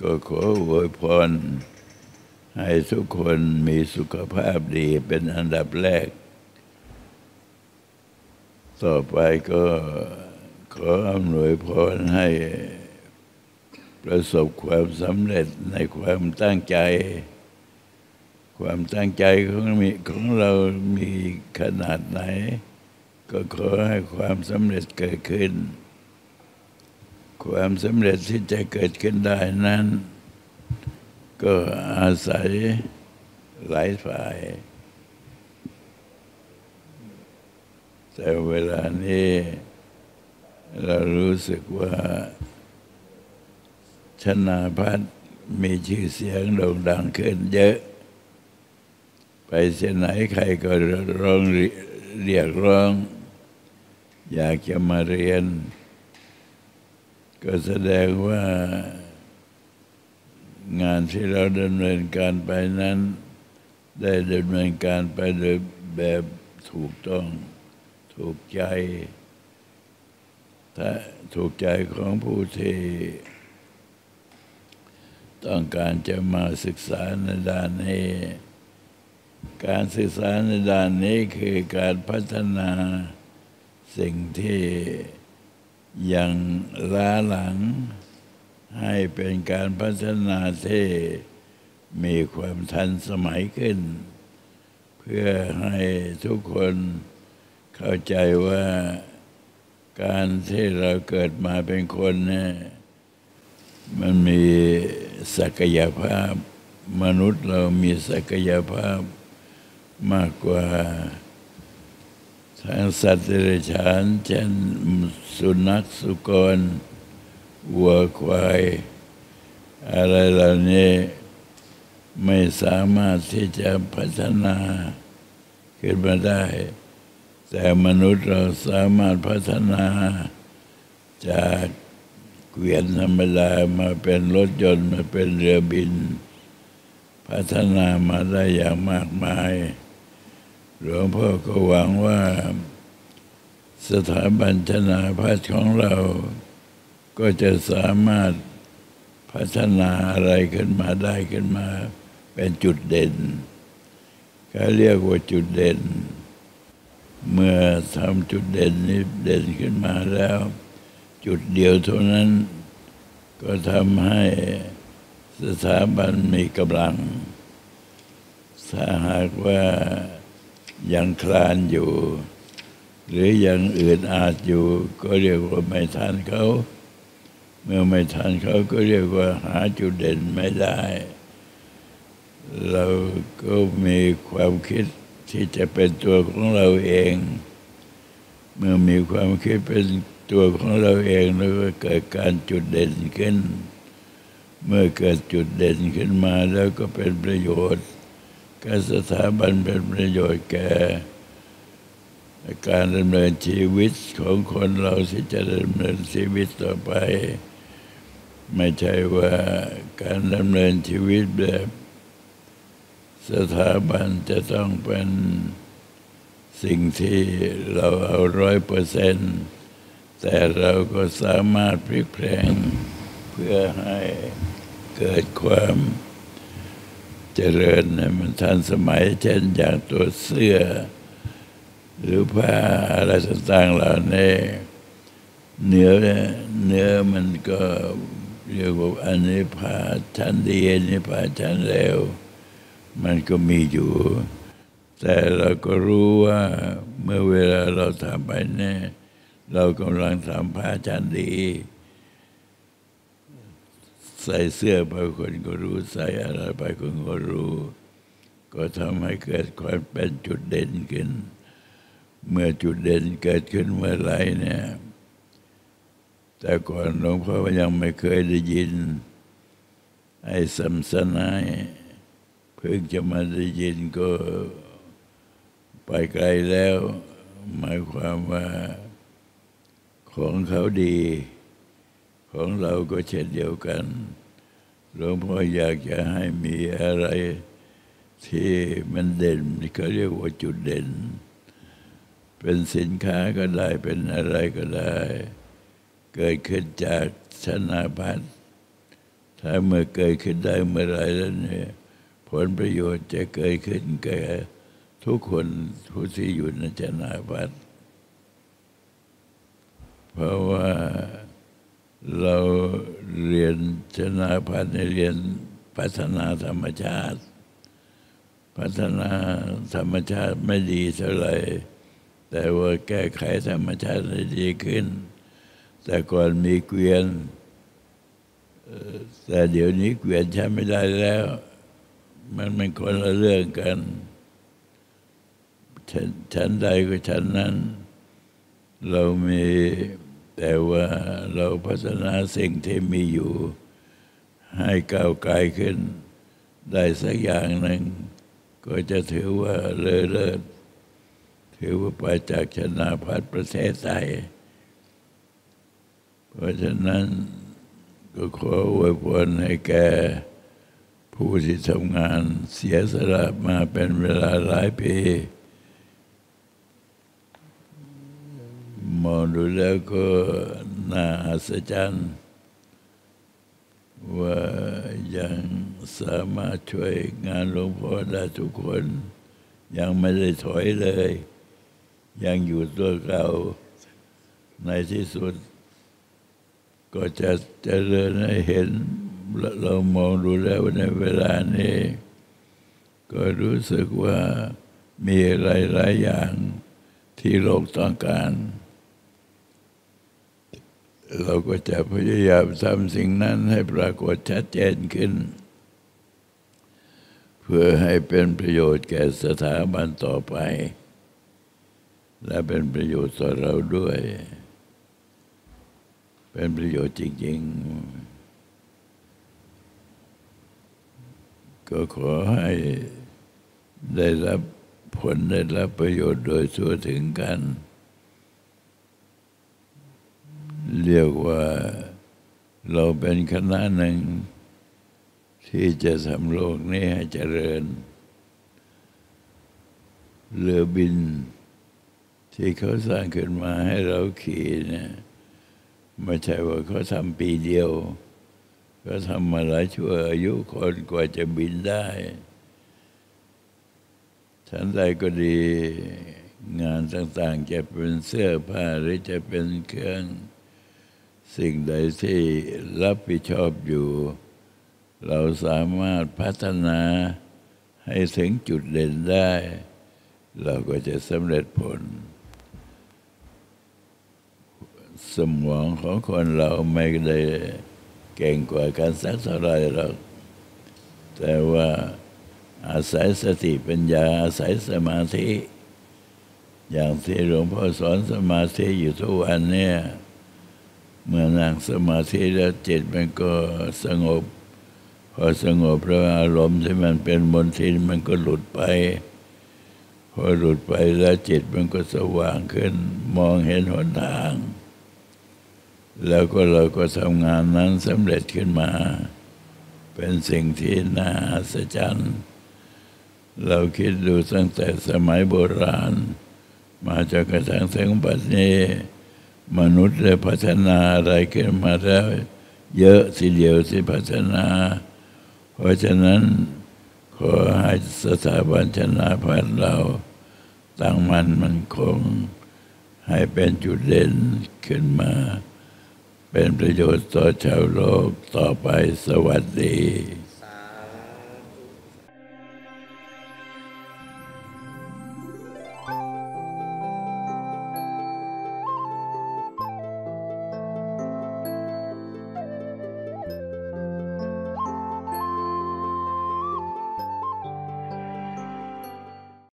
ก็ขออวยพร ให้ทุกคนมีสุขภาพดีเป็นอันดับแรก ต่อไปก็ขออำนวยพรให้ประสบความสำเร็จในความตั้งใจ ความตั้งใจของมีของเรามีขนาดไหน ก็ขอให้ความสำเร็จเกิดขึ้น ความสำเร็จที่จะเกิดขึ้นได้นั้น ก็อาศัยหลายฝ่าย แต่เวลานี้ เรารู้สึกว่า ชนาพัฒน์มีชื่อเสียงโด่งดังขึ้นเยอะ ไปเสียไหนใครก็ร้องเรียกร้อง อยากจะมาเรียน ก็แสดงว่างานที่เราดำเนินการไปนั้น ได้ดำเนินการไปโดยแบบถูกต้องถูกใจถ้าถูกใจของผู้ที่ต้องการจะมาศึกษาในด้านนี้ การศึกษาในด้านนี้คือการพัฒนาสิ่งที่ อยังล้าหลัง ให้เป็นการพัฒนาที่มีความทันสมัยขึ้น เพื่อให้ทุกคนเข้าใจว่าการที่เราเกิดมาเป็นคนเนี่ยมันมีศักยภาพ มนุษย์เรามีศักยภาพมากกว่า ทางสัตว์เดรัจฉานเช่นสุนัขสุกรวัวควาย อะไรเหล่านี้ไม่สามารถที่จะพัฒนาขึ้นมาได้ แต่มนุษย์เราสามารถพัฒนา จากเกวียนธรรมดามาเป็นรถยนต์มาเป็นเรือบิน พัฒนามาได้อย่างมากมาย หลวงพ่อก็หวังว่า สถาบันชนาพัฒของเรา ก็จะสามารถพัฒนาอะไรขึ้นมาได้ขึ้นมา เป็นจุดเด่นเขาเรียกว่าจุดเด่น เมื่อทำจุดเด่นนี้เด่นขึ้นมาแล้ว จุดเดียวเท่านั้น ก็ทำให้สถาบันมีกำลังถ้าหากว่า ยังคลานอยู่ หรือยังอื่นอาจอยู่ ก็เรียกว่าไม่ทันเขาเมื่อไม่ทันเขาก็เรียกว่าหาจุดเด่นไม่ได้ เราก็มีความคิดที่จะเป็นตัวของเราเอง เมื่อมีความคิดเป็นตัวของเราเองแล้วก็เกิดการจุดเด่นขึ้น เมื่อเกิดจุดเด่นขึ้นมาแล้วก็เป็นประโยชน์ การสถาบันเป็นประโยชน์แก่การดำเนินชีวิตของคนเราที่จะดำเนินชีวิตต่อไป ไม่ใช่ว่าการดำเนินชีวิตแบบสถาบันจะต้องเป็นสิ่งที่เราเอาร้อยเปอร์เซ็นต์แต่เราก็สามารถพลิกแปลงเพื่อให้เกิดความ เจริญมันทันสมัยเช่นอย่างตัวเสื้อ หรือผ้าอะไรต่างๆเหล่านี้เนื้อเนื้อมันก็เรียกว่าอันนี้ผ้าชั้นดีอันนี้ผ้าชั้นเลวมันก็มีอยู่ แต่เราก็รู้ว่าเมื่อเวลาเราทำไปเนี่ยเรากำลังทำผ้าชั้นดี ใส่เสื้อไปคนก็รู้ ใส่อะไรไปคนก็รู้ ก็ทำให้เกิดความเป็นจุดเด่นขึ้น เมื่อจุดเด่นเกิดขึ้นเมื่อไรเนี่ย แต่ก่อนหลวงพ่อยังไม่เคยได้ยิน ไอ้สัมสนายเพิ่งจะมาได้ยินก็ไปไกลแล้ว หมายความว่าของเขาดี ของเราก็เช่นเดียวกันหลวงพ่ออยากจะให้มีอะไรที่มันเด่นเขาเรียกว่าจุดเด่น เป็นสินค้าก็ได้เป็นอะไรก็ได้ เกิดขึ้นจากชนะพัฒถ้าเมื่อเกิดขึ้นได้เมื่อไรแล้วเนี่ยผลประโยชน์จะเกิดขึ้นแก่ทุกคนผู้ที่อยู่ในชนาพัฒเพราะว่า เราเรียนชนาพัฒน์เรียนพัฒนาธรรมชาติ พัฒนาธรรมชาติไม่ดีเท่าไหร่แต่ว่าแก้ไขธรรมชาติให้ดีขึ้น แต่ก่อนมีเกวียน แต่เดี๋ยวนี้เกวียนใช้ไม่ได้แล้ว มันเป็นคนละเรื่องกัน ฉันใดก็ฉันนั้น เรามี แต่ว่าเราพัฒนาสิ่งที่มีอยู่ ให้ก้าวไกลขึ้น ได้สักอย่างหนึ่ง ก็จะถือว่าเลอเลิศถือว่าไปจากชนะพัฒประเทศไทยเพราะฉะนั้นก็ขออวยพรให้แกผู้ที่ทำงานเสียสละมาเป็นเวลาหลายปี มองดูแล้วก็น่าอัศจรรย์ว่ายังสามารถช่วยงานหลวงพ่อได้ทุกคน ยังไม่ได้ถอยเลย ยังอยู่ตัวเก่าในที่สุด ก็จะเจริญให้เห็น เรามองดูแล้วในเวลานี้ ก็รู้สึกว่ามีหลายๆอย่างที่โลกต้องการ เราก็จะพยายามทำสิ่งนั้นให้ปรากฏชัดเจนขึ้น เพื่อให้เป็นประโยชน์แก่สถาบันต่อไป และเป็นประโยชน์ต่อเราด้วย เป็นประโยชน์จริง ๆ ก็ขอให้ได้รับผลได้รับประโยชน์โดยทั่วถึงกัน เรียกว่าเราเป็นคณะหนึ่ง ที่จะทำโลกนี้ให้เจริญ เรือบิน ที่เขาสร้างขึ้นมาให้เราขี่เนี่ยไม่ใช่ว่าเขาทำปีเดียว ก็ทำมาหลายชั่วอายุคนกว่าจะบินได้ฉันใดก็ดีงานต่างๆ จะเป็นเสื้อผ้าหรือจะเป็นเครื่อง สิ่งใดที่รับผิดชอบอยู่ เราสามารถพัฒนาให้ถึงจุดเด่นได้ เราก็จะสำเร็จผล สมองของคนเราไม่ได้เก่งกว่ากันสักเท่าไรหรอก แต่ว่าอาศัยสติปัญญาอาศัยสมาธิ อย่างที่หลวงพ่อสอนสมาธิอยู่ทุกวันเนี่ย เมื่อนั่งสมาธิแล้วจิตมันก็สงบ พอสงบแล้วอารมณ์ที่มันเป็นมนทินมันก็หลุดไป พอหลุดไปแล้วจิตมันก็สว่างขึ้น มองเห็นหนทาง แล้วก็เราก็ทำงานนั้นสำเร็จขึ้นมา เป็นสิ่งที่น่าอัศจรรย์เราคิดดูตั้งแต่สมัยโบราณ มาจนกระทั่งถึงปัจจุบัน มนุษย์ได้พัฒนาอะไรขึ้นมาแล้ว เยอะสิเดียวสิพัฒนา เพราะฉะนั้น ขอให้สถาบันชนะพันเราตั้งมันมันคง ให้เป็นจุดเด่นขึ้นมา เป็นประโยชน์ต่อชาวโลกต่อไปสวัสดี